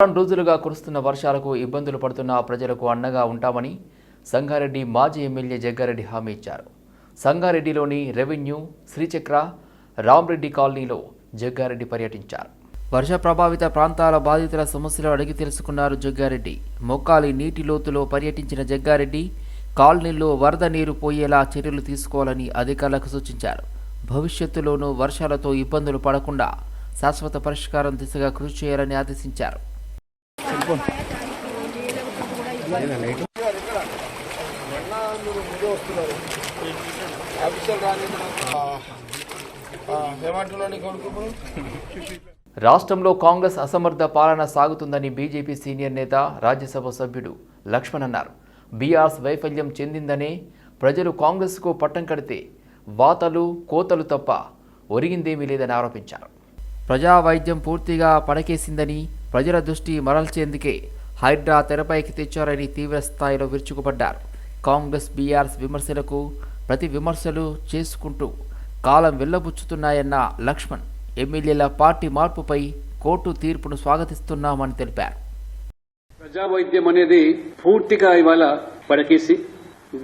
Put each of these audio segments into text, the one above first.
వారం రోజులుగా కురుస్తున్న వర్షాలకు ఇబ్బందులు పడుతున్న ప్రజలకు అండగా ఉంటామని సంగారెడ్డి మాజీ ఎమ్మెల్యే జగ్గారెడ్డి హామీ ఇచ్చారు. సంగారెడ్డిలోని రెవెన్యూ శ్రీచక్ర రామ్రెడ్డి కాలనీలో జగ్గారెడ్డి పర్యటించారు. వర్ష ప్రభావిత ప్రాంతాల బాధితుల సమస్యలు అడిగి తెలుసుకున్నారు జగ్గారెడ్డి. మొక్కాలి నీటి లోతులో పర్యటించిన జగ్గారెడ్డి కాలనీల్లో వరద నీరు పోయేలా చర్యలు తీసుకోవాలని అధికారులకు సూచించారు. భవిష్యత్తులోనూ వర్షాలతో ఇబ్బందులు పడకుండా శాశ్వత పరిష్కారం దిశగా కృషి చేయాలని ఆదేశించారు. రాష్ట్రంలో కాంగ్రెస్ అసమర్థ పాలన సాగుతుందని బీజేపీ సీనియర్ నేత రాజ్యసభ సభ్యుడు లక్ష్మణ్ అన్నారు. బీఆర్స్ వైఫల్యం చెందిందనే ప్రజలు కాంగ్రెస్కు పట్టం కడితే వాతలు కోతలు తప్ప ఒరిగిందేమీ లేదని ఆరోపించారు. ప్రజా వైద్యం పూర్తిగా పడకేసిందని ప్రజల దృష్టి మరల్చేందుకే హైడ్రా తెరపైకి తెచ్చారని తీవ్రస్థాయిలో విరుచుకుపడ్డారు. కాంగ్రెస్ బీఆర్ఎస్ విమర్శలకు ప్రతి విమర్శలు చేసుకుంటూ కాలం వెళ్ళబుచ్చుతున్నాయన్న లక్ష్మణ్ ఎమ్మెల్యేల పార్టీ మార్పుపై కోర్టు తీర్పును స్వాగతిస్తున్నామని తెలిపారు. ప్రజా వైద్యం అనేది పూర్తిగా ఇవాళ పడకేసి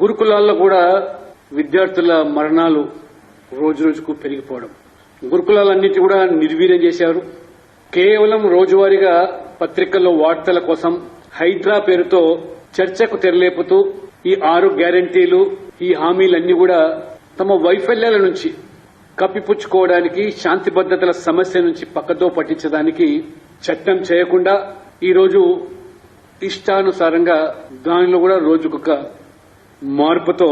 గురుకులాల్లో కూడా విద్యార్థుల మరణాలు రోజు రోజుకు పెరిగిపోవడం. గురుకులాలన్నిటి కూడా నిర్వీర్యం చేశారు. కేవలం రోజువారీగా పత్రికల్లో వార్తల కోసం హైడ్రా పేరుతో చర్చకు తెరలేపుతూ ఈ ఆరు గ్యారంటీలు ఈ హామీలన్నీ కూడా తమ వైఫల్యాల నుంచి కప్పిపుచ్చుకోవడానికి శాంతి భద్రతల సమస్య నుంచి పక్కతో పట్టించడానికి చట్టం చేయకుండా ఈరోజు ఇష్టానుసారంగా దానిలో కూడా రోజుకొక మార్పుతో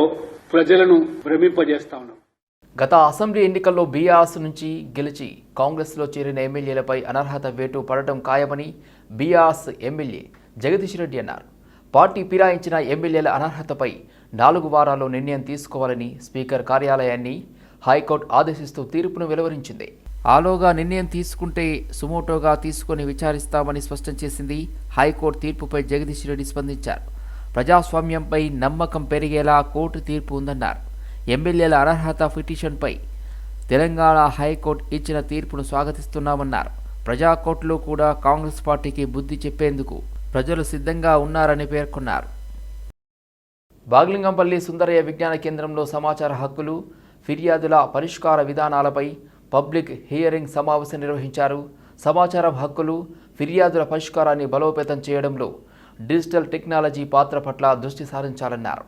ప్రజలను భ్రమింపజేస్తా గత అసెంబ్లీ ఎన్నికల్లో బీఆర్ఎస్ నుంచి గెలిచి కాంగ్రెస్లో చేరిన ఎమ్మెల్యేలపై అనర్హత వేటు పడటం ఖాయమని బీఆర్ఎస్ ఎమ్మెల్యే జగదీష్ రెడ్డి అన్నారు. పార్టీ ఫిరాయించిన ఎమ్మెల్యేల అనర్హతపై నాలుగు వారాల్లో నిర్ణయం తీసుకోవాలని స్పీకర్ కార్యాలయాన్ని హైకోర్టు ఆదేశిస్తూ తీర్పును వెలువరించింది. ఆలోగా నిర్ణయం తీసుకుంటే సుమోటోగా తీసుకొని విచారిస్తామని స్పష్టం చేసింది హైకోర్టు తీర్పుపై జగదీష్ రెడ్డి స్పందించారు. ప్రజాస్వామ్యంపై నమ్మకం పెరిగేలా కోర్టు తీర్పు ఉందన్నారు. ఎమ్మెల్యేల అనర్హత పిటిషన్పై తెలంగాణ హైకోర్టు ఇచ్చిన తీర్పును స్వాగతిస్తున్నామన్నారు. ప్రజాకోర్టులో కూడా కాంగ్రెస్ పార్టీకి బుద్ధి చెప్పేందుకు ప్రజలు సిద్ధంగా ఉన్నారని పేర్కొన్నారు. బాగ్లింగంపల్లి సుందరయ్య విజ్ఞాన కేంద్రంలో సమాచార హక్కులు ఫిర్యాదుల పరిష్కార విధానాలపై పబ్లిక్ హియరింగ్ సమావేశం నిర్వహించారు. సమాచారం హక్కులు ఫిర్యాదుల పరిష్కారాన్ని బలోపేతం చేయడంలో డిజిటల్ టెక్నాలజీ పాత్ర పట్ల దృష్టి సారించాలన్నారు.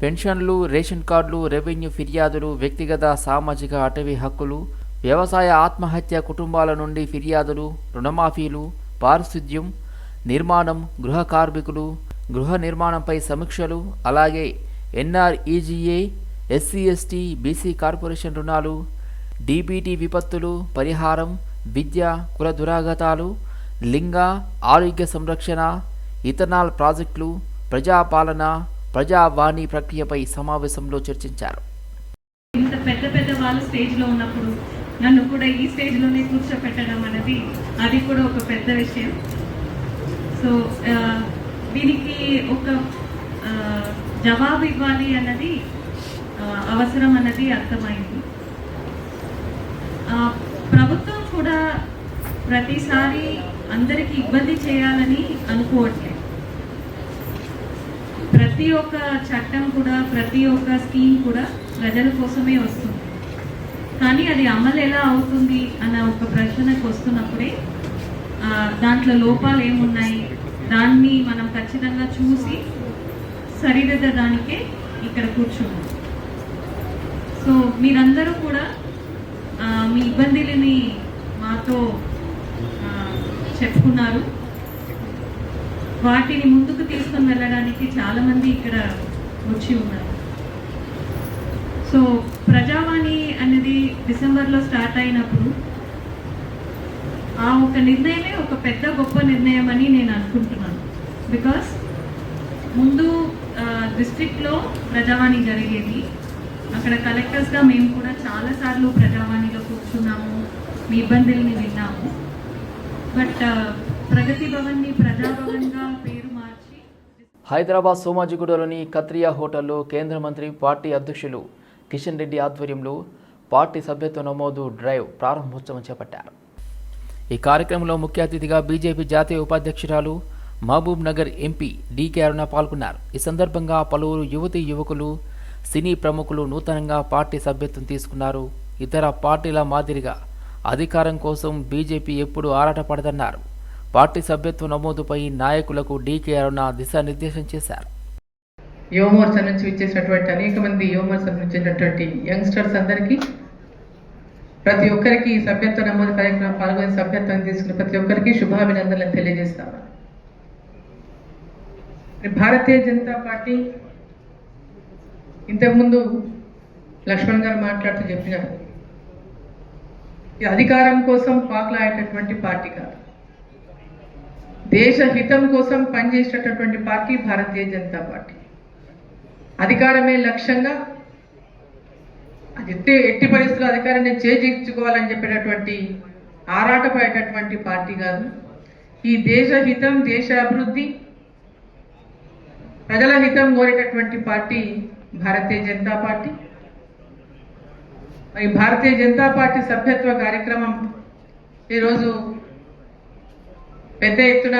పెన్షన్లు రేషన్ కార్డులు రెవెన్యూ ఫిర్యాదులు వ్యక్తిగత సామాజిక అటవీ హక్కులు వ్యవసాయ ఆత్మహత్య కుటుంబాల నుండి ఫిర్యాదులు రుణమాఫీలు పారిశుద్ధ్యం నిర్మాణం గృహ కార్మికులు గృహ నిర్మాణంపై సమీక్షలు అలాగే NREGA SC ST BC corporation రుణాలు డీబీటీ విపత్తులు పరిహారం విద్య కుల దురాగతాలు లింగ ఆరోగ్య సంరక్షణ ఇథనాల్ ప్రాజెక్టులు ప్రజాపాలన ప్రజావాణి ప్రక్రియపై సమావేశంలో చర్చించారు. ఇంత పెద్ద పెద్ద వాళ్ళు స్టేజ్లో ఉన్నప్పుడు నన్ను కూడా ఈ స్టేజ్లోనే కూర్చోపెట్టడం అనేది అది కూడా ఒక పెద్ద విషయం. సో దీనికి ఒక జవాబు ఇవ్వాలి అన్నది అవసరం అన్నది అర్థమైంది. ఆ, ప్రభుత్వం కూడా ప్రతిసారి అందరికి ఇబ్బంది చేయాలని అనుకోవట్లేదు. ప్రతి ఒక్క చట్టం కూడా ప్రతి ఒక్క స్కీమ్ కూడా ప్రజల కోసమే వస్తుంది. కానీ అది అమలు ఎలా అవుతుంది అన్న ఒక ప్రశ్నకు వస్తున్నప్పుడే దాంట్లో లోపాలు ఏమున్నాయి? దాన్ని మనం ఖచ్చితంగా చూసి సరిదిద్దడానికే ఇక్కడ కూర్చున్నాం. సో మీరందరూ కూడా మీ ఇబ్బందులని మాతో చెప్పుకున్నారు. వాటిని ముందుకు తీసుకుని వెళ్ళడానికి చాలామంది ఇక్కడ వచ్చి ఉన్నారు. సో ప్రజావాణి అనేది డిసెంబర్లో స్టార్ట్ అయినప్పుడు ఆ ఒక నిర్ణయమే ఒక పెద్ద గొప్ప నిర్ణయం అని నేను అనుకుంటున్నాను. బికాస్ ముందు డిస్ట్రిక్ట్లో ప్రజావాణి జరిగేది. అక్కడ కలెక్టర్స్గా మేము కూడా చాలాసార్లు ప్రజావాణిలో కూర్చున్నాము. మీ ఇబ్బందుల్ని విన్నాము. బట్ ప్రగతి భవన్ని ప్రజాభవన్గా పేరు మార్చి హైదరాబాద్ సోమాజిగూడలోని కత్రియా హోటల్లో కేంద్ర మంత్రి పార్టీ అధ్యక్షులు కిషన్ రెడ్డి ఆధ్వర్యంలో పార్టీ సభ్యత్వ నమోదు డ్రైవ్ ప్రారంభోత్సవం చేపట్టారు. ఈ కార్యక్రమంలో ముఖ్య అతిథిగా బీజేపీ జాతీయ ఉపాధ్యక్షురాలు Mahabubnagar MP DK Aruna పాల్గొన్నారు. ఈ సందర్భంగా పలువురు యువతీ యువకులు సినీ ప్రముఖులు నూతనంగా పార్టీ సభ్యత్వం తీసుకున్నారు. ఇతర పార్టీల మాదిరిగా అధికారం కోసం బీజేపీ ఎప్పుడు ఆరాటపడదన్నారు. పార్టీ సభ్యత్వ నమోదుపై నాయకులకు డీకే అరుణ దిశానిర్దేశం చేశారు. యువమోర్చా నుంచి వచ్చేసినటువంటి అనేక మంది యువమోర్చా నుంచి వచ్చినటువంటి యంగ్స్టర్స్ అందరికీ ప్రతి ఒక్కరికి ఈ సభ్యత్వ నమోదు కార్యక్రమం పాల్గొని సభ్యత్వం తీసుకున్న ప్రతి ఒక్కరికి శుభాభినందనలు తెలియజేస్తాను. భారతీయ జనతా పార్టీ ఇంతకుముందు లక్ష్మణ్ గారు మాట్లాడుతూ చెప్పినారు అధికారం కోసం పాకులాడేటటువంటి పార్టీ కాదు. దేశ హితం కోసం పనిచేసేటటువంటి పార్టీ భారతీయ జనతా పార్టీ. అధికారమే లక్ష్యంగా అది ఎట్టి ఎట్టి పరిస్థితుల్లో అధికారాన్ని చేజిక్చుకోవాలని చెప్పేటటువంటి ఆరాటపడేటటువంటి పార్టీ కాదు. ఈ దేశ హితం దేశ అభివృద్ధి ప్రజల హితం కోరేటటువంటి పార్టీ భారతీయ జనతా పార్టీ. మరి భారతీయ జనతా పార్టీ సభ్యత్వ కార్యక్రమం ఈరోజు పెద్ద ఎత్తున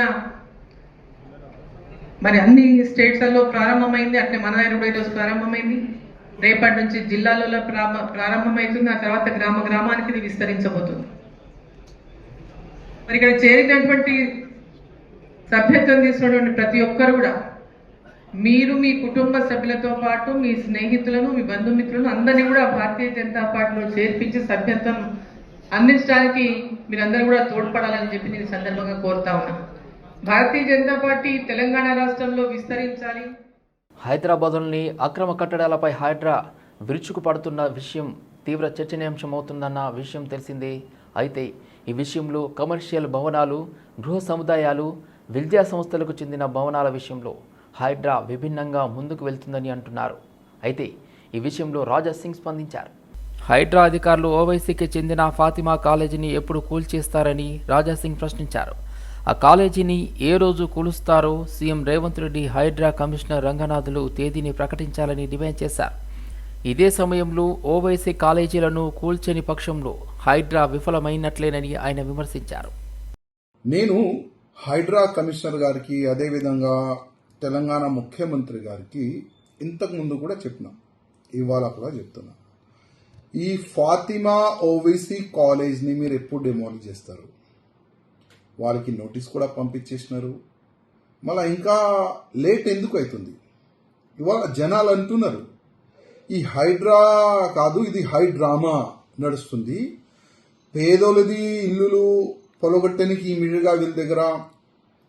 మరి అన్ని స్టేట్స్లలో ప్రారంభమైంది. అట్లే మన దగ్గర కూడా ఈరోజు ప్రారంభమైంది. రేపటి నుంచి జిల్లాలలో ప్రారంభ ప్రారంభమవుతుంది ఆ తర్వాత గ్రామ గ్రామానికి ఇది విస్తరించబోతుంది. మరి ఇక్కడ చేరినటువంటి సభ్యత్వం తీసుకున్నటువంటి ప్రతి ఒక్కరు కూడా మీరు మీ కుటుంబ సభ్యులతో పాటు మీ స్నేహితులను మీ బంధుమిత్రులను అందరినీ కూడా భారతీయ జనతా పార్టీలో చేర్పించి సభ్యత్వం అందించడానికి మీరందరూ కూడా తోడ్పడాలని చెప్పి నేను సందర్భంగా కోరుతా ఉన్నాను భారతీయ జనతా పార్టీ తెలంగాణ రాష్ట్రంలో విస్తరించాలి. హైదరాబాద్లోని అక్రమ కట్టడాలపై హైడ్రా విరుచుకు పడుతున్న విషయం తీవ్ర చర్చనీయాంశమవుతుందన్న విషయం తెలిసిందే. అయితే ఈ విషయంలో కమర్షియల్ భవనాలు గృహ సముదాయాలు విద్యా సంస్థలకు చెందిన భవనాల విషయంలో హైడ్రా విభిన్నంగా ముందుకు వెళ్తుందని అంటున్నారు. అయితే ఈ విషయంలో రాజా సింగ్ స్పందించారు. హైడ్రా అధికారులు ఓవైసీకి చెందిన ఫాతిమా కాలేజీని ఎప్పుడు కూల్చేస్తారని రాజాసింగ్ ప్రశ్నించారు. ఆ కాలేజీని ఏ రోజు కూలుస్తారో సీఎం రేవంత్ రెడ్డి హైడ్రా కమిషనర్ రంగనాథులు తేదీని ప్రకటించాలని డిమాండ్ చేశారు. ఇదే సమయంలో ఓవైసీ కాలేజీలను కూల్చని పక్షంలో హైడ్రా విఫలమైనట్లేనని ఆయన విమర్శించారు. నేను హైడ్రా కమిషనర్ గారికి అదేవిధంగా తెలంగాణ ముఖ్యమంత్రి గారికి ఇంతకుముందు కూడా చెప్పిన ఇవాళ కూడా చెప్తున్నా. ఈ ఫాతిమా ఓవైసీ కాలేజ్ని మీరు ఎప్పుడు డెమాలిష్ చేస్తారు? వాళ్ళకి నోటీస్ కూడా పంపించేసినారు. మళ్ళీ ఇంకా లేట్ ఎందుకు అవుతుంది? ఇవాళ జనాలు అంటున్నారు ఈ హైడ్రా కాదు ఇది హైడ్రామా నడుస్తుంది. పేదోలది ఇల్లులు పొలగొట్టడానికి ఇమీడియట్గా వీళ్ళ దగ్గర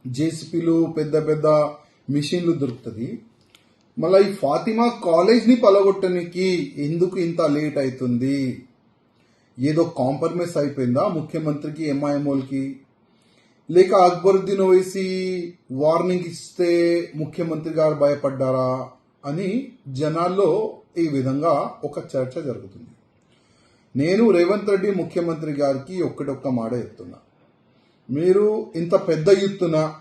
జేసీపీలు పెద్ద పెద్ద మిషన్లు దొరుకుతుంది. మళ్ళీ ఈ ఫాతిమా కాలేజ్ని పలగొట్టడానికి ఎందుకు ఇంత లేట్ అవుతుంది ఏదో కాంప్రమైజ్ అయిపోయిందా ముఖ్యమంత్రికి ఎంఐఎంఓలకి? లేక అక్బరుద్దీన్ వేసి వార్నింగ్ ఇస్తే ముఖ్యమంత్రి గారు భయపడ్డారా అని జనాల్లో ఈ విధంగా ఒక చర్చ జరుగుతుంది. నేను రేవంత్ రెడ్డి ముఖ్యమంత్రి గారికి ఒక్కటొక్క మాట చెప్తున్నా. మీరు ఇంత పెద్ద ఎత్తున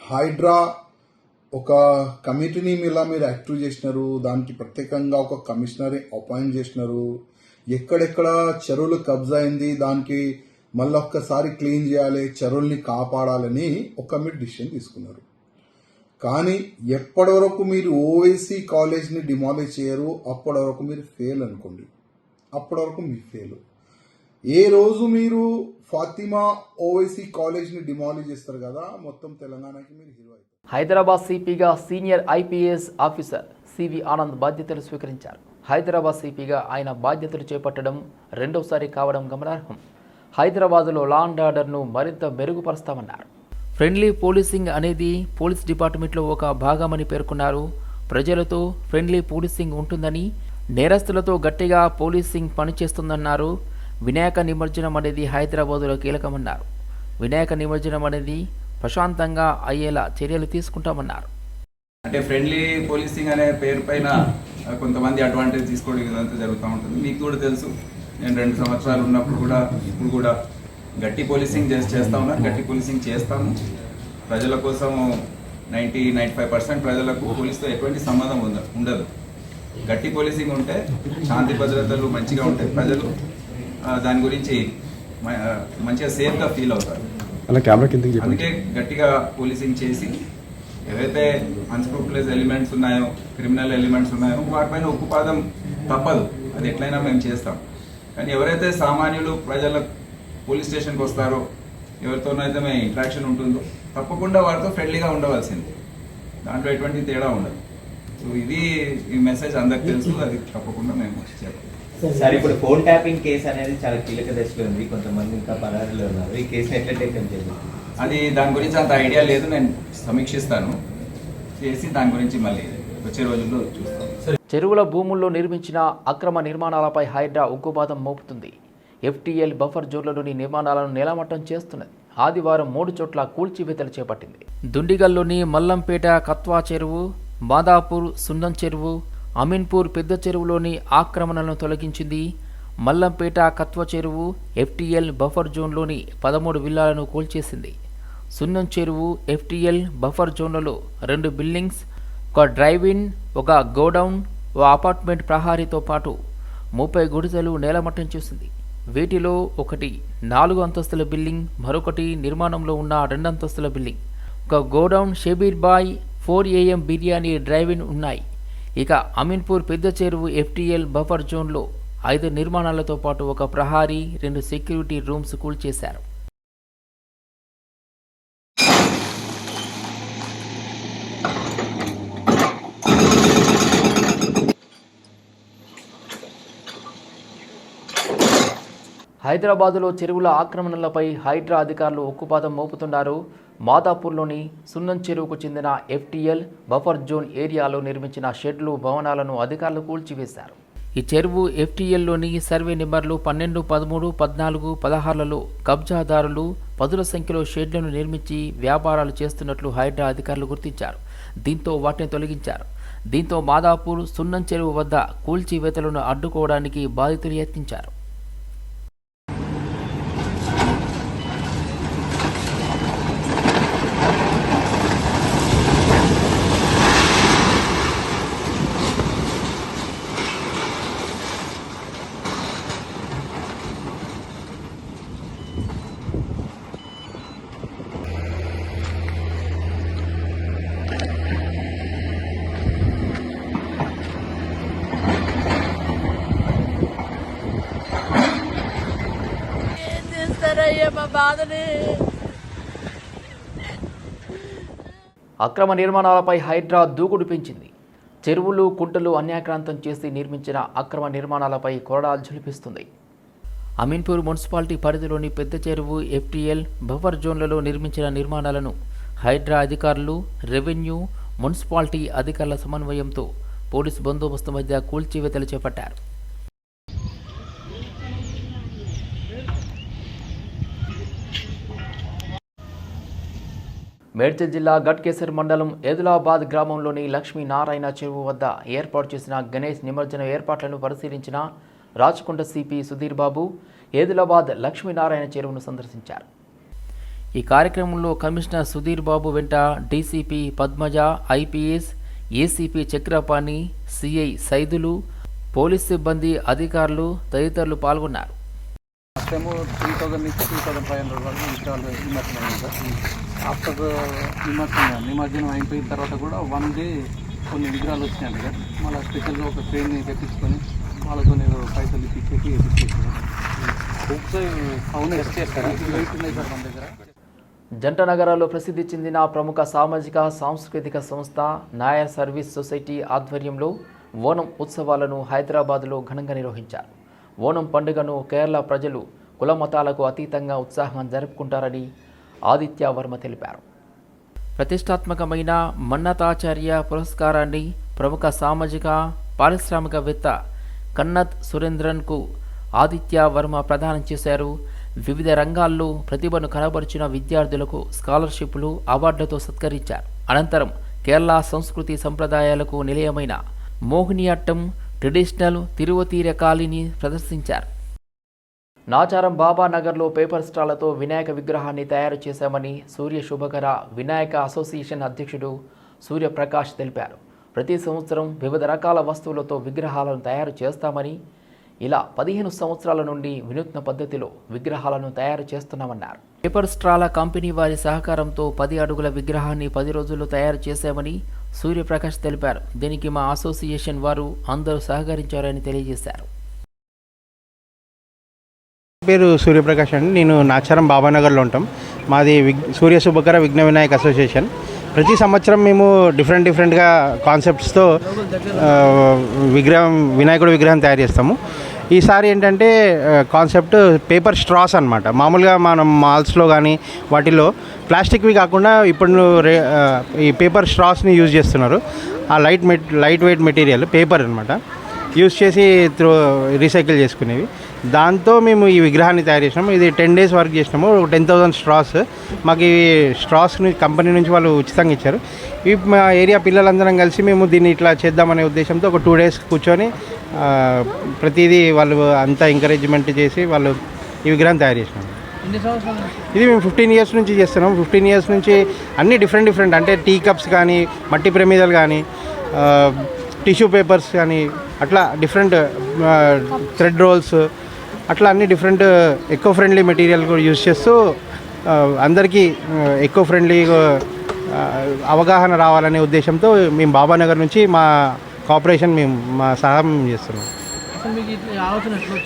హైడ్రా ఒక కమిటీని ఇలా మీరు యాక్టివ్ చేసినారు? దానికి ప్రత్యేకంగా ఒక కమిషనర్ అపాయింట్ చేసినారు. ఎక్కడెక్కడ చెరువులు కబ్జా అయింది దానికి మళ్ళీ ఒక్కసారి క్లీన్ చేయాలి చెరువుల్ని కాపాడాలని ఒక మీరు డిసిషన్ తీసుకున్నారు. కానీ ఎప్పటి వరకు మీరు ఓవైసీ కాలేజ్ని డిమాలిష్ చేయరు అప్పటి వరకు మీరు ఫెయిల్ అనుకోండి. అప్పటి వరకు మీ ఫెయిల్. ఏ రోజు మీరు ఫాతిమా ఓవైసీ కాలేజ్ని డిమాలిజ్ చేస్తారు కదా మొత్తం తెలంగాణకి మీరు హీరో అవుతారు. Hyderabad సిపిగా senior IPS officer CV Anand బాధ్యతలు స్వీకరించారు. హైదరాబాద్ సిపిగా ఆయన బాధ్యతలు చేపట్టడం రెండోసారి కావడం గమనార్హం. హైదరాబాద్లో లా అండ్ ఆర్డర్ను మరింత మెరుగుపరుస్తామన్నారు. ఫ్రెండ్లీ పోలీసింగ్ అనేది పోలీస్ డిపార్ట్మెంట్లో ఒక భాగమని పేర్కొన్నారు. ప్రజలతో ఫ్రెండ్లీ పోలీసింగ్ ఉంటుందని నేరస్తులతో గట్టిగా పోలీసింగ్ పనిచేస్తుందన్నారు. వినాయక నిమజ్జనం అనేది హైదరాబాదులో కీలకమన్నారు. వినాయక నిమజ్జనం అనేది ప్రశాంతంగా అయ్యేలా చర్యలు తీసుకుంటామన్నారు. అంటే ఫ్రెండ్లీ పోలీసింగ్ అనే పేరు పైన కొంతమంది అడ్వాంటేజ్ తీసుకోవడం ఇదంతా జరుగుతూ ఉంటుంది. మీకు కూడా తెలుసు. నేను రెండు సంవత్సరాలు ఉన్నప్పుడు కూడా ఇప్పుడు కూడా గట్టి పోలీసింగ్ చేస్తా ఉన్నాను గట్టి పోలీసింగ్ చేస్తాము. ప్రజల కోసం నైంటీ నైంటీ ఫైవ్ పర్సెంట్ ప్రజలకు పోలీస్తో ఎటువంటి సంబంధం ఉండదు. గట్టి పోలీసింగ్ ఉంటే శాంతి భద్రతలు మంచిగా ఉంటాయి ప్రజలు. దాని గురించి మంచిగా సేఫ్గా ఫీల్ అవుతారు. అలా కెమెరా అందుకే గట్టిగా పోలీసింగ్ చేసి ఏవైతే అన్స్క్రూపులెస్ ఎలిమెంట్స్ ఉన్నాయో క్రిమినల్ ఎలిమెంట్స్ ఉన్నాయో వాటిపైన ఉక్కుపాదం తప్పదు. అది ఎట్లయినా మేము చేస్తాం. కానీ ఎవరైతే సామాన్యులు ప్రజల పోలీస్ స్టేషన్కి వస్తారో ఎవరితోనైతే మేము ఇంట్రాక్షన్ ఉంటుందో తప్పకుండా వారితో ఫ్రెండ్లీగా ఉండవలసింది. దాంట్లో ఎటువంటి తేడా ఉండదు. సో ఇది ఈ మెసేజ్ అందరికి తెలుసు అది తప్పకుండా మేము చెప్పాలి సార్ ఇప్పుడు ఫోన్ ట్యాపింగ్ కేసు అనేది చాలా కీలక దశలో ఉంది. కొంతమంది ఇంకా పరారీలో ఉన్నారు. ఈ కేసుని ఎట్లా టేకన్ చేయాలి? అది దాని గురించి అంత ఐడియా లేదు. నేను సమీక్షిస్తాను. చేసి దాని గురించి మళ్ళీ వచ్చే రోజుల్లో చూస్తాం. చెరువుల భూముల్లో నిర్మించిన అక్రమ నిర్మాణాలపై హైడ్రా ఉక్కుపాదం మోపుతుంది. ఎఫ్టీఎల్ బఫర్ జోన్లలోని నిర్మాణాలను నేలమట్టం చేస్తున్నది. ఆదివారం మూడు చోట్ల కూల్చివేతలు చేపట్టింది. దుండిగల్లోని మల్లంపేట కత్వా చెరువు మాదాపూర్ సున్నం చెరువు అమీన్పూర్ పెద్ద చెరువులోని ఆక్రమణలను తొలగించింది. మల్లంపేట కత్వ చెరువు ఎఫ్టీఎల్ బఫర్ జోన్లోని పదమూడు విల్లాలను కూల్చేసింది. సున్నం చెరువు ఎఫ్టీఎల్ బఫర్ జోన్లలో రెండు బిల్డింగ్స్ ఒక డ్రైవ్ ఇన్ ఒక గోడౌన్ ఓ అపార్ట్మెంట్ ప్రహారీతో పాటు ముప్పై గుడిసెలు నేలమట్టం చేసింది. వీటిలో ఒకటి నాలుగు అంతస్తుల బిల్డింగ్ మరొకటి నిర్మాణంలో ఉన్న రెండంతస్తుల బిల్డింగ్. ఒక godown Shabbir Bhai four AM biryani drive in ఉన్నాయి. ఇక అమీన్పూర్ పెద్ద చెరువు ఎఫ్టీఎల్ బఫర్ జోన్లో ఐదు నిర్మాణాలతో పాటు ఒక ప్రహారీ రెండు సెక్యూరిటీ రూమ్స్ కూల్చేశారు. హైదరాబాదులో చెరువుల ఆక్రమణలపై హైడ్రా అధికారులు ఉక్కుపాదం మోపుతున్నారు. మాదాపూర్లోని సున్నం చెరువుకు చెందిన ఎఫ్టీఎల్ బఫర్ జోన్ ఏరియాలో నిర్మించిన షెడ్లు భవనాలను అధికారులు కూల్చివేశారు. ఈ చెరువు ఎఫ్టీఎల్లోని సర్వే నెంబర్లు పన్నెండు పదమూడు పద్నాలుగు పదహారులలో కబ్జాదారులు పదుల సంఖ్యలో షెడ్లను నిర్మించి వ్యాపారాలు చేస్తున్నట్లు హైడ్రా అధికారులు గుర్తించారు. దీంతో వాటిని తొలగించారు. దీంతో మాదాపూర్ సున్నం చెరువు వద్ద కూల్చివేతలను అడ్డుకోవడానికి బాధితులు యత్నించారు. అక్రమ నిర్మాణాలపై హైడ్రా దూకుడు పెంచింది. చెరువులు కుంటలు అన్యాక్రాంతం చేసి నిర్మించిన అక్రమ నిర్మాణాలపై కొరడాలు ఝులిపిస్తుంది. అమీన్పూర్ మున్సిపాలిటీ పరిధిలోని పెద్ద చెరువు ఎఫ్టీఎల్ బఫర్ జోన్లలో నిర్మించిన నిర్మాణాలను హైడ్రా అధికారులు రెవెన్యూ మున్సిపాలిటీ అధికారుల సమన్వయంతో పోలీసు బందోబస్తు మధ్య కూల్చివేతలు చేపట్టారు. మేడ్చల్ జిల్లా గట్కేసర్ మండలం ఏదులాబాద్ గ్రామంలోని లక్ష్మీనారాయణ చెరువు వద్ద ఏర్పాటు చేసిన గణేష్ నిమజ్జన ఏర్పాట్లను పరిశీలించిన రాచకొండ సిపి సుధీర్ బాబు ఏదులాబాద్ లక్ష్మీనారాయణ చెరువును సందర్శించారు. ఈ కార్యక్రమంలో కమిషనర్ సుధీర్ బాబు వెంట DCP Padmaja IPS ACP Chakrapani CI Saidulu police సిబ్బంది అధికారులు తదితరులు పాల్గొన్నారు. ఫస్ట్ టైము త్రీ థౌసండ్ నుంచి త్రీ థౌసండ్ ఫైవ్ హండ్రెడ్ వరకు ఇన్స్టాల్ నిమజ్జనం అయింది సార్ ఆఫ్టర్ నిమజ్జనం నిమజ్జనం అయిపోయిన తర్వాత కూడా వన్ డే కొన్ని విగ్రహాలు వచ్చినాయి సార్ మళ్ళీ స్పెషల్గా ఒక ట్రైన్ని తెప్పించుకొని వాళ్ళతో నేను పైసలు ఇప్పించేసి వేపించేసాను అవును జంట నగరాల్లో ప్రసిద్ధి చెందిన ప్రముఖ సామాజిక సాంస్కృతిక సంస్థ నాయర్ సర్వీస్ సొసైటీ ఆధ్వర్యంలో ఓనం ఉత్సవాలను హైదరాబాద్లో ఘనంగా నిర్వహించారు. ఓణం పండుగను కేరళ ప్రజలు కుల మతాలకు అతీతంగా ఉత్సాహంగా జరుపుకుంటారని ఆదిత్య వర్మ తెలిపారు. ప్రతిష్టాత్మకమైన మన్నతాచార్య పురస్కారాన్ని ప్రముఖ సామాజిక పారిశ్రామికవేత్త కన్నత్ సురేంద్రన్కు ఆదిత్య వర్మ ప్రదానం చేశారు. వివిధ రంగాల్లో ప్రతిభను కనబరిచిన విద్యార్థులకు స్కాలర్షిప్లు అవార్డులతో సత్కరించారు. అనంతరం కేరళ సంస్కృతి సంప్రదాయాలకు నిలయమైన మోహినియాట్టం ట్రెడిషనల్ తిరువతీర కాలిని ప్రదర్శించారు. నాచారం బాబా నగర్లో పేపర్ స్టాళ్ళతో వినాయక విగ్రహాన్ని తయారు చేశామని సూర్య శుభకర వినాయక అసోసియేషన్ అధ్యక్షుడు సూర్యప్రకాష్ తెలిపారు. ప్రతి సంవత్సరం వివిధ రకాల వస్తువులతో విగ్రహాలను తయారు చేస్తామని ఇలా పదిహేను సంవత్సరాల నుండి వినూత్న పద్ధతిలో విగ్రహాలను తయారు చేస్తున్నామన్నారు. పేపర్ స్ట్రాల కంపెనీ వారి సహకారంతో పది అడుగుల విగ్రహాన్ని పది రోజుల్లో తయారు చేశామని సూర్యప్రకాష్ తెలిపారు. దీనికి మా అసోసియేషన్ వారు అందరూ సహకరించారని తెలియజేశారు. పేరు సూర్యప్రకాష్ అండి. నేను నాచారం బాబానగర్లో ఉంటాం. మాది విగ్ సూర్య శుభకర విఘ్న వినాయక అసోసియేషన్. ప్రతి సంవత్సరం మేము డిఫరెంట్ డిఫరెంట్గా కాన్సెప్ట్స్తో విగ్రహం వినాయకుడి విగ్రహం తయారు చేస్తాము. ఈసారి ఏంటంటే కాన్సెప్ట్ పేపర్ స్ట్రాస్ అనమాట మామూలుగా మనం మాల్స్లో కానీ వాటిలో ప్లాస్టిక్వి కాకుండా ఇప్పుడు ఈ పేపర్ స్ట్రాస్ని యూజ్ చేస్తున్నారు. ఆ light met light weight material paper అనమాట యూస్ చేసి త్రో రీసైకిల్ చేసుకునేవి. దాంతో మేము ఈ విగ్రహాన్ని తయారు చేసినాము. ఇది టెన్ డేస్ వర్క్ చేసినాము. టెన్ థౌసండ్ స్ట్రాస్ మాకు ఈ స్ట్రాస్ని కంపెనీ నుంచి వాళ్ళు ఉచితంగా ఇచ్చారు. ఈ మా ఏరియా పిల్లలందరం కలిసి మేము దీన్ని ఇట్లా చేద్దామనే ఉద్దేశంతో ఒక టూ డేస్ కూర్చొని ప్రతిదీ వాళ్ళు అంతా ఎంకరేజ్మెంట్ చేసి వాళ్ళు ఈ విగ్రహం తయారు చేసినాము ఇది మేము ఫిఫ్టీన్ ఇయర్స్ నుంచి చేస్తున్నాం. ఫిఫ్టీన్ ఇయర్స్ నుంచి అన్ని డిఫరెంట్ డిఫరెంట్ అంటే టీ కప్స్ కానీ మట్టి ప్రమిదలు కానీ టిష్యూ పేపర్స్ కానీ అట్లా డిఫరెంట్ థ్రెడ్ రోల్స్ అట్లా అన్ని డిఫరెంట్ ఎకో ఫ్రెండ్లీ మెటీరియల్ కూడా యూజ్ చేస్తూ అందరికీ ఎకో ఫ్రెండ్లీ అవగాహన రావాలనే ఉద్దేశంతో మేము బాబానగర్ నుంచి మా కోఆపరేషన్ మేము మా సహాయం చేస్తున్నాం.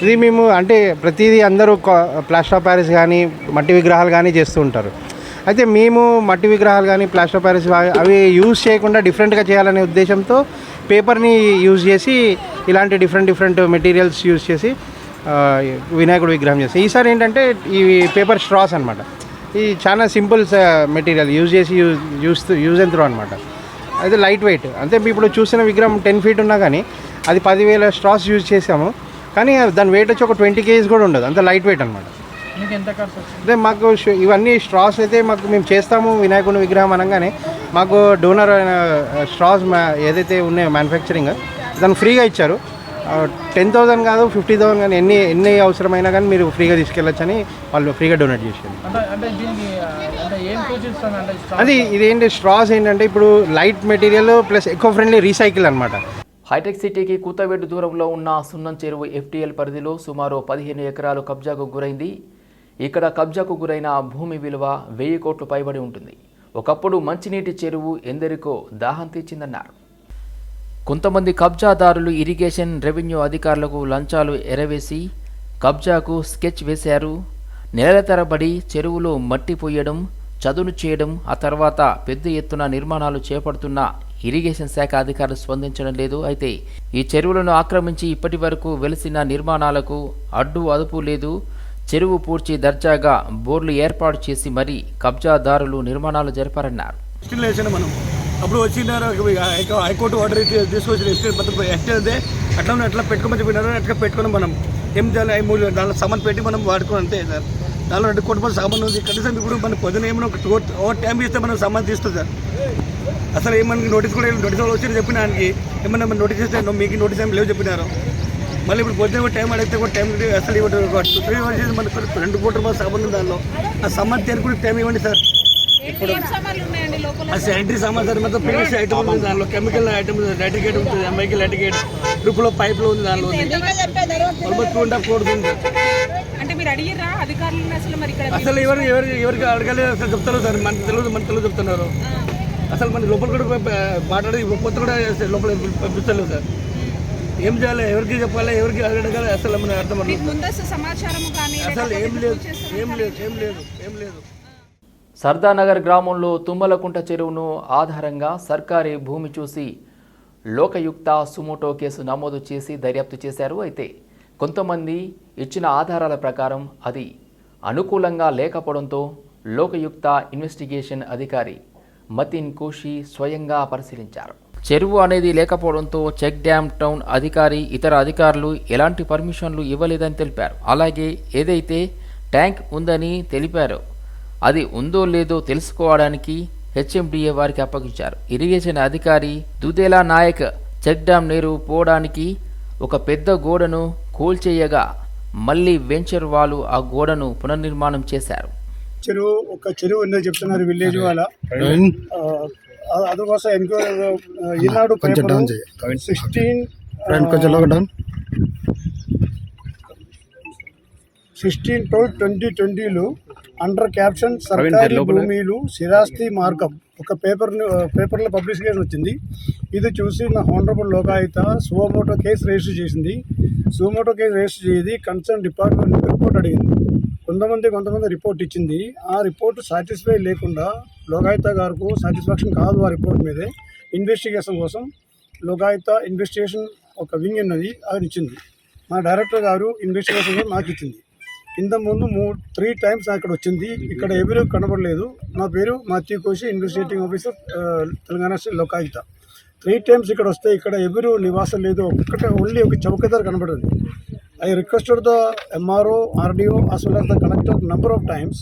ఇది మేము అంటే ప్రతిదీ అందరూ ప్లాస్టర్ ఆఫ్ ప్యారిస్ కానీ మట్టి విగ్రహాలు కానీ చేస్తూ ఉంటారు. అయితే మేము మట్టి విగ్రహాలు కానీ ప్లాస్టర్ ఆఫ్ ప్యారిస్ అవి యూజ్ చేయకుండా డిఫరెంట్గా చేయాలనే ఉద్దేశంతో పేపర్ని యూజ్ చేసి ఇలాంటి డిఫరెంట్ డిఫరెంట్ మెటీరియల్స్ యూజ్ చేసి వినాయకుడు విగ్రహం చేస్తాం ఈసారి ఏంటంటే ఈ పేపర్ స్ట్రాస్ అనమాట ఇది చాలా సింపుల్ మెటీరియల్ యూజ్ చేసి use use use and throw అనమాట అయితే లైట్ వెయిట్ అంటే ఇప్పుడు చూసిన విగ్రహం టెన్ ఫీట్ ఉన్నా కానీ అది పదివేల స్ట్రాస్ యూజ్ చేసాము కానీ దాని వెయిట్ వచ్చి ఒక ట్వంటీ కేజీస్ కూడా ఉండదు. అంత లైట్ వెయిట్ అనమాట అదే మాకు ఇవన్నీ స్ట్రాస్ అయితే మాకు మేము చేస్తాము వినాయకుని విగ్రహం అనగానే. మాకు డోనర్ స్ట్రాస్ ఏదైతే ఉన్నాయో మ్యానుఫ్యాక్చరింగ్ దాన్ని ఫ్రీగా ఇచ్చారు. టెన్ థౌసండ్ కాదు ఫిఫ్టీ థౌసండ్ కానీ ఎన్ని ఎన్ని అవసరమైనా కానీ మీరు ఫ్రీగా తీసుకెళ్ళొచ్చని వాళ్ళు ఫ్రీగా డొనేట్ చేశారు. అది ఇదేంటి స్ట్రాస్ ఏంటంటే ఇప్పుడు light material plus eco friendly recycle అనమాట హైటెక్ సిటీకి కూతవేటు దూరంలో ఉన్న సున్నం చెరువు ఎఫ్టీఎల్ పరిధిలో సుమారు పదిహేను ఎకరాలు కబ్జాకు గురైంది. ఇక్కడ కబ్జాకు గురైన భూమి విలువ వెయ్యి కోట్లు పైబడి ఉంటుంది. ఒకప్పుడు మంచినీటి చెరువు ఎందరికో దాహం తీర్చిందన్నారు. కొంతమంది కబ్జాదారులు ఇరిగేషన్ రెవెన్యూ అధికారులకు లంచాలు ఎరవేసి కబ్జాకు స్కెచ్ వేశారు. నెలల తరబడి చెరువులో మట్టి పోయడం చదును చేయడం ఆ తర్వాత పెద్ద ఎత్తున నిర్మాణాలు చేపడుతున్న ఇరిగేషన్ శాఖ అధికారులు స్పందించడం లేదు. అయితే ఈ చెరువులను ఆక్రమించి ఇప్పటి వరకు వెలిసిన నిర్మాణాలకు అడ్డు అదుపు లేదు. చెరువు పూడ్చి దర్జాగా బోర్లు ఏర్పాటు చేసి మరీ కబ్జాదారులు నిర్మాణాలు జరిపారన్నారు. మనం. అప్పుడు వచ్చినారు హైకోర్టు ఆర్డర్ తీసుకొచ్చిన ఎస్టీ పత్రం ఎస్టీ అయితే అట్లా అట్లా పెట్టుకోమని చెప్పినారు అట్లా పెట్టుకుని మనం ఏం చేయాలి? ఐదు మూడు దాంట్లో సమన్ పెట్టి మనం వాడుకోవాలి అంతే సార్. దానిలో రెండు కోట్ల రూపాయలు సామాన్ ఉంది. కనీసం ఇప్పుడు మన పొద్దున ఏమైనా ఒక టూ ఓ టైం ఇస్తే మనం సామాన్ తీస్తుంది సార్. అసలు ఏమన్నా నోటీస్ కూడా నోటీస్ వాళ్ళు వచ్చి చెప్పిన ఆయనకి. ఏమన్నా మనం నోటీస్ ఇస్తే "నో, మీకు నోటీస్ ఏం లేవు చెప్పినారు. మళ్ళీ ఇప్పుడు పొద్దున కూడా టైం అడిగితే కూడా టైం లేదు. అసలు ఇవ్వడం త్రీ వర్షెస్ మనకు రెండు కోట్ల రూపాయలు ఉంది దానిలో. ఆ సామాన్ తీరుకుని టైం ఇవ్వండి సార్. ఆ శానిటరీ సామాన్ సార్ మొత్తం పీవీసీ ఐటమ్ ఉంది దానిలో. కెమికల్ ఐటమ్ లైటిగేట్ ఉంటుంది ఎంఐకి లైటిగేట్ డ్రిప్లో పైప్లో ఉంది దానిలో. ఉంది almost two and half crores ఉంది మీరు అసలు మరి ఇక్కడ అసలు ఎవరు ఎవరు ఎవరికి అడగలేదు అసలు చెప్తారు సార్. మనకు తెలియదు మనకు తెలియదు చెప్తున్నారు. అసలు మన లోపల కూడా మాట్లాడి కొత్త కూడా లోపల పంపిస్తలేదు సార్. ఏం చేయాలి? ఎవరికి చెప్పాలి? ఎవరికి అడగాలి అసలు మన అర్థం అసలు ఏం లేదు. ఏం లేదు. ఏం లేదు. ఏం లేదు. సర్దానగర్ గ్రామంలో తుమ్మలకుంట చెరువును ఆధారంగా సర్కారీ భూమి చూసి లోకయుక్త సుమోటో కేసు నమోదు చేసి దర్యాప్తు చేశారు అయితే కొంతమంది ఇచ్చిన ఆధారాల ప్రకారం అది అనుకూలంగా లేకపోవడంతో లోకయుక్త ఇన్వెస్టిగేషన్ అధికారి మతిన్ కోషి స్వయంగా పరిశీలించారు. చెరువు అనేది లేకపోవడంతో చెక్ డ్యామ్ టౌన్ అధికారి ఇతర అధికారులు ఎలాంటి పర్మిషన్లు ఇవ్వలేదని తెలిపారు. అలాగే ఏదైతే ట్యాంక్ ఉందని తెలిపారో అది ఉందో లేదో తెలుసుకోవడానికి హెచ్ఎండిఏ వారికి అప్పగించారు. ఇరిగేషన్ అధికారి దుదేలా నాయక్ చెక్ డ్యామ్ నీరు పోవడానికి ఒక పెద్ద గోడను కూల్చేయగా మళ్ళీ వెంచర్ వాళ్ళు ఆ గోడను పునర్నిర్మాణం చేశారు. చెరువు ఒక చెరువు ఉందో చెప్తున్నారు విలేజ్ వాళ్ళ. ఆ, అందుకోసం enquiry Eenadu sixteen sixteen twelve twenty ట్వంటీలో అండర్ క్యాప్షన్ సర్కారీ భూమిలు స్థిరాస్తి మార్గం ఒక పేపర్ పేపర్లో పబ్లికేషన్ వచ్చింది. ఇది చూసి నా honourable Lokayukta suo motu case register చేసింది. సుమోటో కేసు రిజిస్టర్ చేసి కన్సర్న్ డిపార్ట్మెంట్ రిపోర్ట్ అడిగింది. కొంతమంది కొంతమంది రిపోర్ట్ ఇచ్చింది. ఆ రిపోర్ట్ సాటిస్ఫై లేకుండా లోకాయుత గారికి సాటిస్ఫాక్షన్ కాదు ఆ రిపోర్ట్ మీదే. ఇన్వెస్టిగేషన్ కోసం లోకాయుత ఇన్వెస్టిగేషన్ ఒక వింగ్ ఉన్నది అది ఇచ్చింది. మా డైరెక్టర్ గారు ఇన్వెస్టిగేషన్ నాకు ఇచ్చింది. ఇంతకుముందు మూ త్రీ టైమ్స్ అక్కడ వచ్చింది. ఇక్కడ ఎవరు కనబడలేదు. నా పేరు Matthew Koshy investigating officer Telangana state Lokayukta three times ఇక్కడ వస్తే ఇక్కడ ఎవరు నివాసం లేదు. ఒక్కటే ఓన్లీ ఒక చౌకదార్ కనబడింది. I requested the MRO RDO as well as the collector number of times.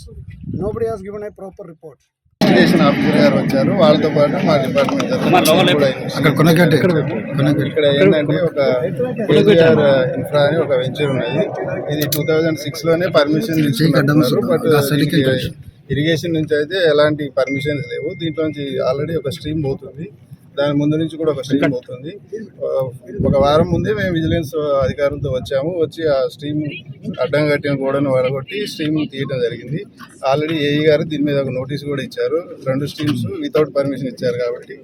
Nobody has given a proper report. Investigation officer గారు వచ్చారు. వాళ్ళతో పాటు మా డిపార్ట్మెంట్ తరఫున కూడా ఇన్వెస్టిగేషన్ ఇక్కడ ఏంటంటే ఒక కేజీఆర్ ఇన్ఫ్రా అని ఒక వెంచర్ ఉన్నది. ఇది టూ థౌజండ్ సిక్స్లోనే పర్మిషన్ బట్ ఇరిగేషన్ నుంచి అయితే ఎలాంటి పర్మిషన్స్ లేవు. దీంట్లో నుంచి ఆల్రెడీ ఒక స్ట్రీమ్ పోతుంది. దాని ముందు నుంచి కూడా ఒక స్ట్రీమ్ ఆ, ఒక వారం ముందే మేము విజిలెన్స్ అధికారులతో వచ్చాము. వచ్చి ఆ స్ట్రీమ్ అడ్డం కట్టిన గోడను వడగొట్టి స్ట్రీమ్ తీయడం జరిగింది. ఆల్రెడీ ఏఈ గారు దీని మీద ఒక నోటీస్ కూడా ఇచ్చారు. రెండు స్ట్రీమ్స్ వితౌట్ పర్మిషన్ ఇచ్చారు కాబట్టి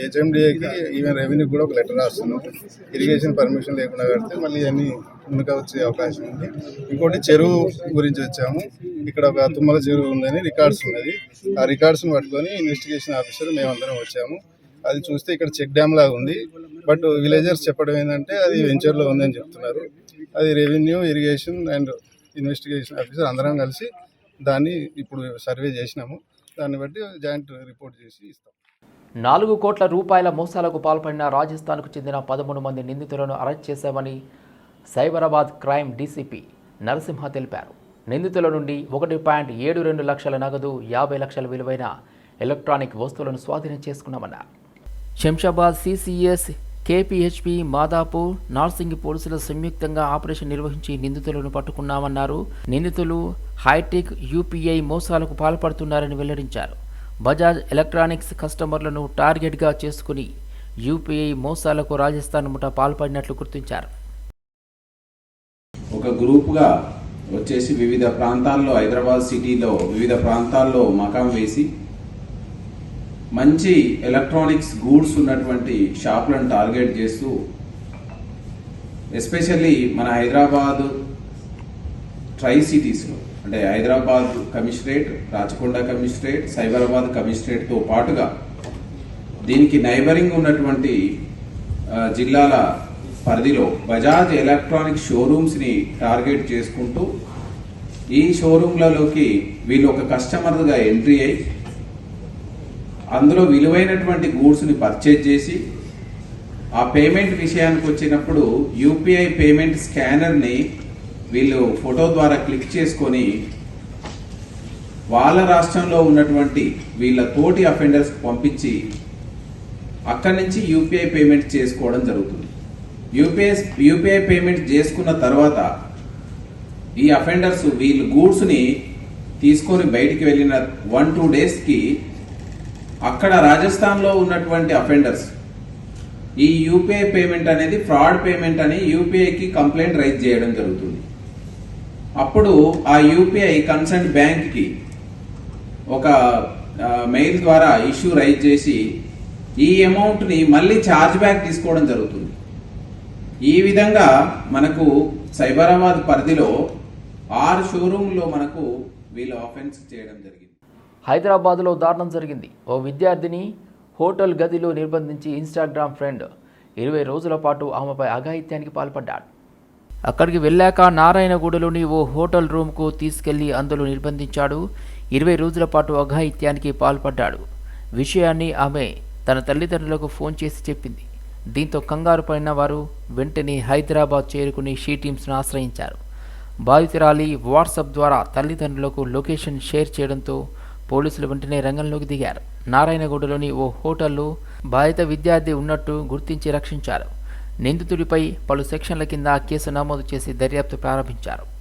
హెచ్ఎండిఏకి ఈవెన్ రెవెన్యూ కూడా ఒక లెటర్ రాస్తున్నాం. ఇరిగేషన్ పర్మిషన్ లేకుండా కడితే మళ్ళీ అన్ని మునక వచ్చే అవకాశం ఉంది. ఇంకోటి చెరువు గురించి వచ్చాము. ఇక్కడ ఒక తుమ్మల చెరువు ఉందని రికార్డ్స్ ఉన్నది. ఆ రికార్డ్స్ని పట్టుకొని ఇన్వెస్టిగేషన్ ఆఫీసర్ మేమందరం వచ్చాము. అది చూస్తే ఇక్కడ చెక్ డ్యామ్ లాగా ఉంది. బట్ విలేజర్స్ చెప్పడం ఏంటంటే అది వెంచర్లో ఉందని చెప్తున్నారు. అది revenue irrigation and investigation officer అందరం కలిసి దాన్ని ఇప్పుడు సర్వే చేసినాము. దాన్ని బట్టి జాయింట్ రిపోర్ట్ చేసి ఇస్తాం. నాలుగు కోట్ల రూపాయల మోసాలకు పాల్పడిన రాజస్థాన్కు చెందిన పదమూడు మంది నిందితులను అరెస్ట్ చేశామని సైబరాబాద్ క్రైమ్ డీసీపీ నరసింహ తెలిపారు. నిందితుల నుండి ఒకటి పాయింట్ ఏడు రెండు లక్షల నగదు యాభై లక్షల విలువైన ఎలక్ట్రానిక్ వస్తువులను స్వాధీనం చేసుకున్నామన్నారు. శంషాబాద్ సిసిఎస్ కేపీహెచ్పి మాదాపూర్ నార్సింగ్ పోలీసులు సంయుక్తంగా ఆపరేషన్ నిర్వహించి నిందితులను పట్టుకున్నామన్నారు. నిందితులు హైటెక్ యూపీఐ మోసాలకు పాల్పడుతున్నారని వెల్లడించారు. బజాజ్ ఎలక్ట్రానిక్స్ కస్టమర్లను టార్గెట్గా చేసుకుని యూపీఐ మోసాలకు రాజస్థాన్ ముఠ పాల్పడినట్లు గుర్తించారు. ఒక గ్రూప్గా వచ్చేసి వివిధ ప్రాంతాల్లో హైదరాబాద్ సిటీలో వివిధ ప్రాంతాల్లో మకాం వేసి మంచి ఎలక్ట్రానిక్స్ గూడ్స్ ఉన్నటువంటి షాపులను టార్గెట్ చేస్తూ ఎస్పెషల్లీ మన హైదరాబాద్ ట్రై సిటీస్లో అంటే హైదరాబాద్ కమిషనరేట్ రాచకొండ కమిషనరేట్ సైబరాబాద్ కమిషనరేట్తో పాటుగా దీనికి నైబరింగ్ ఉన్నటువంటి జిల్లాల పరిధిలో బజాజ్ ఎలక్ట్రానిక్ షోరూమ్స్ని టార్గెట్ చేసుకుంటూ ఈ షోరూమ్లలోకి వీళ్ళు ఒక కస్టమర్గా ఎంట్రీ అయ్యి అందులో విలువైనటువంటి గూడ్స్ని పర్చేజ్ చేసి ఆ పేమెంట్ విషయానికి వచ్చినప్పుడు యూపీఐ పేమెంట్ స్కానర్ని వీళ్ళు ఫోటో ద్వారా క్లిక్ చేసుకొని వాళ్ళ రాష్ట్రంలో ఉన్నటువంటి వీళ్ళ తోటి అఫెండర్స్ పంపించి అక్కడి నుంచి యూపీఐ పేమెంట్ చేసుకోవడం జరుగుతుంది. యూపీఐ యూపీఐ పేమెంట్ చేసుకున్న తర్వాత ఈ అఫెండర్స్ వీళ్ళు గూడ్స్ని తీసుకొని బయటికి వెళ్ళిన వన్ టూ డేస్కి అక్కడ రాజస్థాన్లో ఉన్నటువంటి అఫెండర్స్ ఈ యూపీఐ పేమెంట్ అనేది ఫ్రాడ్ పేమెంట్ అని యూపీఐకి కంప్లైంట్ రైజ్ చేయడం జరుగుతుంది. అప్పుడు ఆ యూపీఐ కన్సర్న్ బ్యాంక్కి ఒక మెయిల్ ద్వారా ఇష్యూ రైజ్ చేసి ఈ అమౌంట్ని మళ్ళీ ఛార్జ్ బ్యాక్ తీసుకోవడం జరుగుతుంది. ఈ విధంగా మనకు సైబరాబాద్ పరిధిలో ఆరు షోరూంలో మనకు వీళ్ళు ఆఫెన్స్ చేయడం జరిగింది. హైదరాబాద్లో దారుణం జరిగింది. ఓ విద్యార్థిని హోటల్ గదిలో నిర్బంధించి ఇన్స్టాగ్రామ్ ఫ్రెండ్ ఇరవై రోజుల పాటు ఆమెపై అఘాయిత్యానికి పాల్పడ్డాడు. అక్కడికి వెళ్ళాక నారాయణగూడలోని ఓ హోటల్ రూమ్కు తీసుకెళ్ళి అందులో నిర్బంధించాడు. ఇరవై రోజుల పాటు అఘాయిత్యానికి పాల్పడ్డాడు. విషయాన్ని ఆమె తన తల్లిదండ్రులకు ఫోన్ చేసి చెప్పింది. దీంతో కంగారు పడిన వారు వెంటనే హైదరాబాద్ చేరుకుని షీ టీమ్స్ను ఆశ్రయించారు. బాధితురాలి వాట్సాప్ ద్వారా తల్లిదండ్రులకు లొకేషన్ షేర్ చేయడంతో పోలీసులు వెంటనే రంగంలోకి దిగారు. నారాయణగూడలోని ఓ హోటల్లో బాధిత విద్యార్థి ఉన్నట్టు గుర్తించి రక్షించారు. నిందితుడిపై పలు సెక్షన్ల కింద కేసు నమోదు చేసి దర్యాప్తు ప్రారంభించారు.